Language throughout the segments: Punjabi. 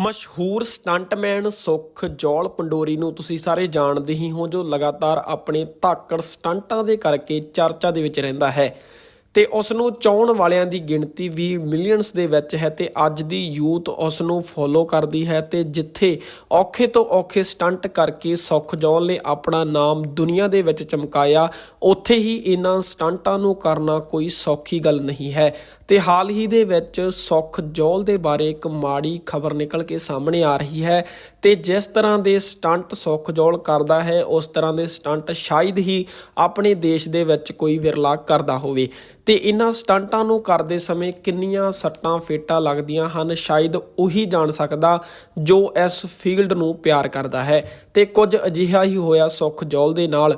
ਮਸ਼ਹੂਰ ਸਟੰਟਮੈਨ ਸੁਖ ਜੋਲ ਪੰਡੋਰੀ ਨੂੰ ਤੁਸੀਂ ਸਾਰੇ ਜਾਣਦੇ ਹੀ ਹੋ, ਜੋ ਲਗਾਤਾਰ ਆਪਣੇ ਧਾਕੜ ਸਟੰਟਾਂ ਦੇ ਕਰਕੇ ਚਰਚਾ ਦੇ ਵਿੱਚ ਰਹਿੰਦਾ ਹੈ। ਤੇ ਉਸ ਨੂੰ ਚਾਹਣ ਵਾਲਿਆਂ ਦੀ ਗਿਣਤੀ ਵੀ ਮਿਲੀਅਨਸ ਦੇ ਵਿੱਚ ਹੈ ਤੇ ਅੱਜ ਦੀ ਯੂਥ ਉਸ ਨੂੰ ਫੋਲੋ ਕਰਦੀ ਹੈ ਤੇ ਜਿੱਥੇ ਔਖੇ ਤੋਂ ਔਖੇ ਸਟੰਟ ਕਰਕੇ ਸੁਖ ਜੌਲ ਨੇ ਆਪਣਾ ਨਾਮ ਦੁਨੀਆ ਦੇ ਵਿੱਚ ਚਮਕਾਇਆ, ਉੱਥੇ ਹੀ ਇਹਨਾਂ ਸਟੰਟਾਂ ਨੂੰ ਕਰਨਾ ਕੋਈ ਸੌਖੀ ਗੱਲ ਨਹੀਂ ਹੈ। ਤੇ ਹਾਲ ਹੀ ਦੇ ਵਿੱਚ ਸੁਖ ਜੌਲ ਦੇ ਬਾਰੇ ਇੱਕ ਮਾੜੀ ਖਬਰ ਨਿਕਲ ਕੇ ਸਾਹਮਣੇ ਆ ਰਹੀ ਹੈ ਤੇ ਜਿਸ ਤਰ੍ਹਾਂ ਦੇ ਸਟੰਟ ਸੁਖ ਜੌਲ ਕਰਦਾ ਹੈ, ਉਸ ਤਰ੍ਹਾਂ ਦੇ ਸਟੰਟ ਸ਼ਾਇਦ ਹੀ ਆਪਣੇ ਦੇਸ਼ ਦੇ ਵਿੱਚ ਕੋਈ ਵਿਰਲਾ ਕਰਦਾ ਹੋਵੇ। ਤੇ ਇਹਨਾਂ ਸਟੰਟਾਂ ਨੂੰ ਕਰਦੇ ਸਮੇਂ ਕਿੰਨੀਆਂ ਸੱਟਾਂ ਫੇਟਾਂ ਲੱਗਦੀਆਂ ਹਨ ਸ਼ਾਇਦ ਉਹੀ ਜਾਣ ਸਕਦਾ ਜੋ ਇਸ ਫੀਲਡ ਨੂੰ ਪਿਆਰ ਕਰਦਾ ਹੈ। ਤੇ ਕੁਝ ਅਜਿਹਾ ਹੀ ਹੋਇਆ ਸੁਖ ਜੌਲ ਦੇ ਨਾਲ।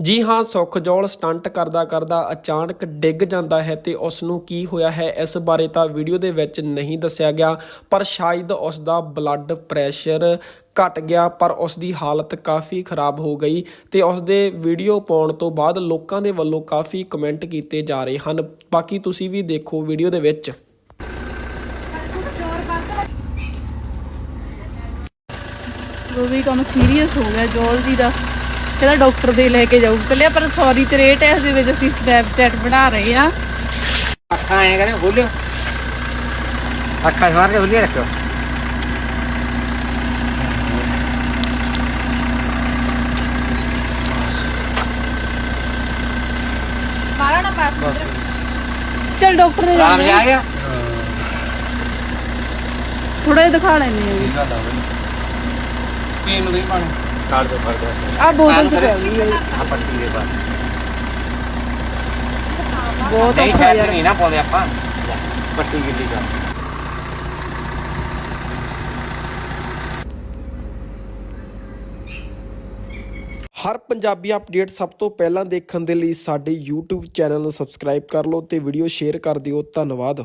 ਜੀ ਹਾਂ, ਸੁਖਜੋਲ ਸਟੰਟ ਕਰਦਾ ਕਰਦਾ ਅਚਾਨਕ ਡਿੱਗ ਜਾਂਦਾ ਹੈ ਤੇ ਉਸ ਨੂੰ ਕੀ ਹੋਇਆ ਹੈ, ਇਸ ਬਾਰੇ ਤਾਂ ਵੀਡੀਓ ਦੇ ਵਿੱਚ ਨਹੀਂ ਦੱਸਿਆ ਗਿਆ, ਪਰ ਸ਼ਾਇਦ ਉਸ ਦਾ ਬਲੱਡ ਪ੍ਰੈਸ਼ਰ ਘਟ ਗਿਆ, ਪਰ ਉਸ ਦੀ ਹਾਲਤ ਕਾਫੀ ਖਰਾਬ ਹੋ ਗਈ ਤੇ ਉਸ ਦੇ ਵੀਡੀਓ ਪਾਉਣ ਤੋਂ ਬਾਅਦ ਲੋਕਾਂ ਦੇ ਵੱਲੋਂ ਕਾਫੀ ਕਮੈਂਟ ਕੀਤੇ ਜਾ ਰਹੇ ਹਨ। ਬਾਕੀ ਤੁਸੀਂ ਵੀ ਦੇਖੋ ਵੀਡੀਓ ਦੇ ਵਿੱਚ। ਉਹ ਕੰਮ ਸੀਰੀਅਸ ਹੋ ਗਿਆ ਜੋਲ ਜੀ ਦਾ। ਕਹਿੰਦਾ ਡਾਕਟਰ ਦੇ ਲੈ ਕੇ ਜਾਊ। ਪਹਿਲੇ ਪਰ ਸੌਰੀ ਤੇ ਰੇਟ ਇਸ ਦੇ ਵਿੱਚ ਅਸੀਂ ਸਨੈਪਚੈਟ ਬਣਾ ਰਹੇ ਆ ਅੱਖਾਂ ਐ ਕਰੇ ਖੋਲਿਓ। ਅੱਖਾਂ ਮਾਰ ਕੇ ਖੋਲਿਓ ਰੱਖੋ ਮਾਰਾ ਨਾ ਪਾਸ ਚਲ ਡਾਕਟਰ ਦੇ ਆਰਾਮ ਜਾ ਗਿਆ। ਥੋੜਾ ਜਿਹਾ ਦਿਖਾ ਲੈਣੇ ਆ ਪੀਣ ਨੂੰ ਨਹੀਂ ਪਾਣੀ। ਕਾੜ ਦੋ ਫੜ ਦੋ ਆ ਬੋਤਲ ਚ ਪੈ ਗਈ ਹੈ। ਆ ਪੱਟੀ ਦੇ ਬਾਅਦ ਬਹੁਤ ਨਹੀਂ ਔਖਾ ਸ਼ਾਇਦ ਯਾਰ। ਨਹੀਂ ਨਾ ਪਾਉਂਦੇ ਆਪਾਂ। ਪੱਟੀ ਗਿੱਲੀ ਕਰ। ਹਰ ਪੰਜਾਬੀ ਅਪਡੇਟ ਸਭ ਤੋਂ ਪਹਿਲਾਂ ਦੇਖਣ ਦੇ ਲਈ ਸਾਡੇ YouTube ਚੈਨਲ ਨੂੰ ਸਬਸਕ੍ਰਾਈਬ ਕਰ ਲਓ ਤੇ ਵੀਡੀਓ ਸ਼ੇਅਰ ਕਰ ਦਿਓ। ਧੰਨਵਾਦ।